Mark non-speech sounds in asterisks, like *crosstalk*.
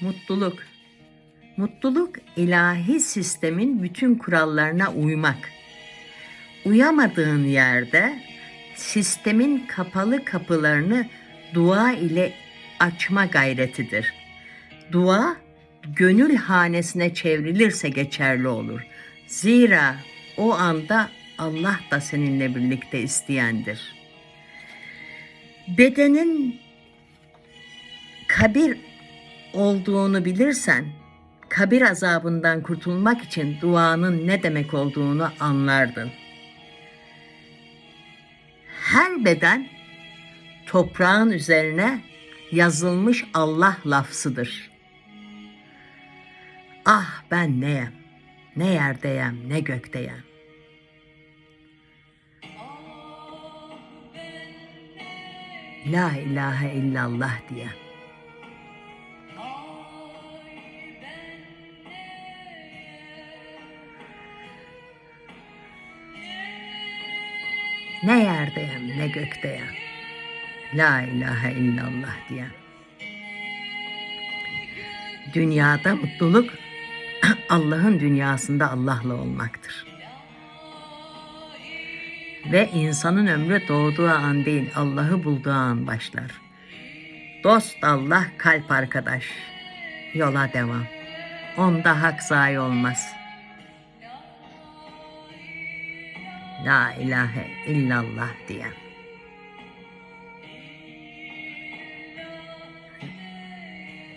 Mutluluk. Mutluluk ilahi sistemin bütün kurallarına uymak. Uyamadığın yerde sistemin kapalı kapılarını dua ile açma gayretidir. Dua gönül hanesine çevrilirse geçerli olur. Zira o anda Allah da seninle birlikte isteyendir. Bedenin kabir olduğunu bilirsen, kabir azabından kurtulmak için duanın ne demek olduğunu anlardın. Her beden toprağın üzerine yazılmış Allah lafzıdır. Ah ben neyem, ne yerdeyem, ne gökteyem. La ilahe illallah diye. Ne yerdeyim ne gökteyim. La ilahe illallah diye. Dünyada mutluluk *clears throat* Allah'ın dünyasında Allah'la olmaktır. Ve insanın ömrü doğduğu an değil Allah'ı bulduğu an başlar. Dost Allah kalp arkadaş. Yola devam. Onda hak zayi olmaz. La ilahe illallah diye.